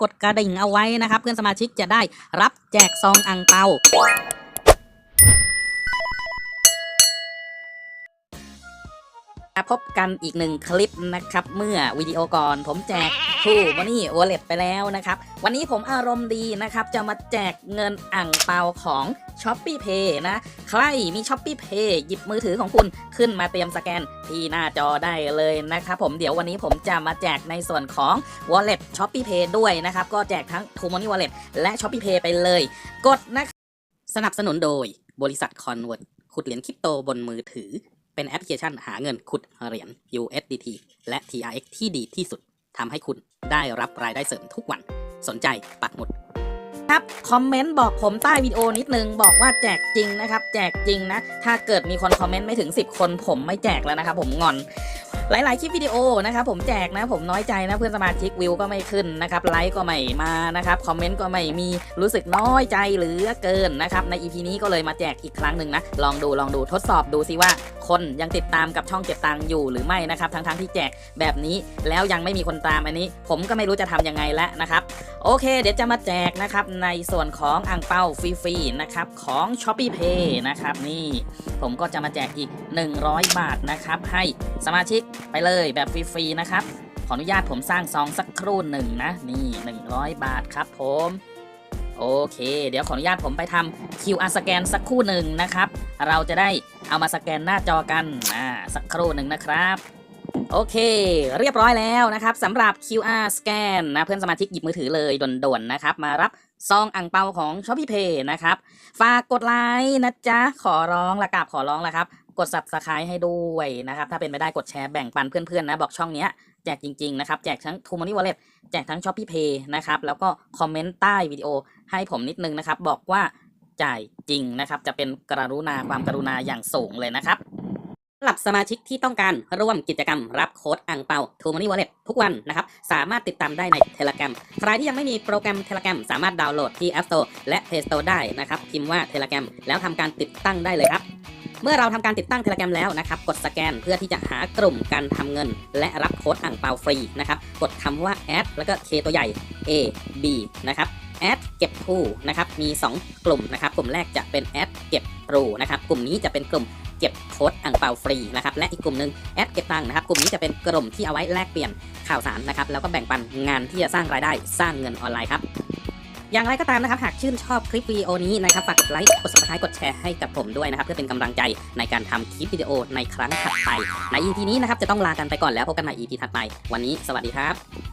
กดกระดิ่งเอาไว้นะครับ เพื่อนสมาชิกจะได้รับแจกซองอังเปา พบกันอีกหนึ่งคลิปนะครับ เมื่อวิดีโอก่อนผมแจกทูมันนี่วอลเล็ตไปแล้วนะครับ วันนี้ผมอารมณ์ดีนะครับ จะมาแจกเงินอ่างเปาของ s h o p e e Pay นะ ใครมี s h o p e e Pay หยิบมือถือของคุณขึ้นมาเตรียมสแกนที่หน้าจอได้เลยนะครับผมเดี๋ยววันนี้ผมจะมาแจกในส่วนของ Wallet s h o p e e Pay ด้วยนะครับ ก็แจกทั้ง t o Money Wallet และ s h o p e e Pay ไปเลย กดนะครับสนับสนุนโดยบริษัท Convert ขุดเหรียญคริปโตบนมือถือ เป็นแอปพลิเคชันหาเงินขุดเหรียญ USDT และ TRX ที่ดีที่สุดทำให้คุณได้รับรายได้เสริมทุกวัน สนใจปักหมุด ครับ คอมเมนต์บอกผมใต้วิดีโอนิดนึง บอกว่าแจกจริงนะครับ แจกจริงนะ ถ้าเกิดมีคนคอมเมนต์ไม่ถึง 10 คนผมไม่แจกแล้วนะครับผมงอน หลาย ๆ คลิปวิดีโอนะครับผมแจกนะผมน้อยใจนะเพื่อนสมาชิกวิวก็ไม่ขึ้นนะครับไลค์ก็ไม่มานะครับคอมเมนต์ก็ไม่มีรู้สึกน้อยใจหรือเกินนะครับใน EP นี้ก็เลยมาแจกอีกครั้งหนึ่งนะลองดูลองดูทดสอบดูซิว่าคนยังติดตามกับช่องเก็บตังค์อยู่หรือไม่นะครับทั้งๆทที่แจกแบบนี้แล้วยังไม่มีคนตามอันนี้ ผมก็ไม่รู้จะทำยังไงแล้วนะครับ โอเค เดี๋ยวจะมาแจกนะครับในส่วนของอ่างเปาฟรีๆนะครับของ s h o p e e Pay นะครับนี่ผมก็จะมาแจกอีก 100 บาทนะครับ ให้สมาชิกไปเลยแบบฟรีๆนะครับ ขออนุญาตผมสร้างซองสักครู่หนึ่งนะ นี่ 100 บาทครับผม โอเค เดี๋ยวขออนุญาตผมไปทำ QR สแกนสักครู่หนึ่งนะครับ เราจะได้เอามาสแกนหน้าจอกันอ่าสักครู่หนึ่งนะครับ โอเค เรียบร้อยแล้วนะครับสำหรับ QR สแกนนะเพื่อนสมาชิกหยิบมือถือเลยด่วนๆนะครับ มารับซองอ่างเปาของ s h o p e e Pay นะครับ ฝากกดไลค์นะจ๊ะ ขอร้องละกาบขอร้องละครับ กด subscribe ให้ด้วยนะครับ ถ้าเป็นไปได้กดแชร์แบ่งปันเพื่อนๆนะ บอกช่องเนี้ยแจกจริงๆนะครับ แจกทั้ง t o Money Wallet แจกทั้ง s h o p e e Pay นะครับ แล้วก็คอมเมนต์ใต้วิดีโอให้ผมนิดนึงนะครับ บอกว่าจ่ายจริงนะครับ จะเป็นกรุณาความกรุณาอย่างสูงเลยนะครับ หรับสมาชิกที่ต้องการร่วมกิจกรรมรับโค้ดอังเปา t o Money Wallet ทุกวันนะครับ สามารถติดตามได้ใน Telegram ใครที่ยังไม่มีโปรแกรม Telegram สามารถดาวน์โหลดที่ App Store และ Play Store ได้นะครับ พิมพ์ว่า Telegram แล้วทำการติดตั้งได้เลยครับเมื่อเราทำการติดตั้ง Telegram แล้วนะครับ กดสแกนเพื่อที่จะหากลุ่มการทำเงิน และรับโค้ดอ่างเปาฟรีนะครับ กดคำว่า add แล้วก็ K ตัวใหญ่ A B นะครับแอดเก็บทูนะครับ มี 2 กลุ่มนะครับ กลุ่มแรกจะเป็นแอดเก็บปรูนะครับ กลุ่มนี้จะเป็นกลุ่ม เก็บโค้ดอ่างเปาฟรีนะครับและอีกกลุ่มหนึ่งแอดเก็บตังค์นะครับกลุ่มนี้จะเป็นกลุ่มที่เอาไว้แลกเปลี่ยนข่าวสารนะครับแล้วก็แบ่งปันงานที่จะสร้างรายได้สร้างเงินออนไลน์ครับอย่างไรก็ตามนะครับ หากชื่นชอบคลิปวิดีโอนี้นะครับฝากกดไลค์กด subscribe กดแชร์ให้กับผมด้วยนะครับ เพื่อเป็นกำลังใจในการทำคลิปวิดีโอในครั้งถัดไป ใน EP นี้นะครับ จะต้องลากันไปก่อนแล้วพบกันใหม่ EP ถัดไป วันนี้สวัสดีครับ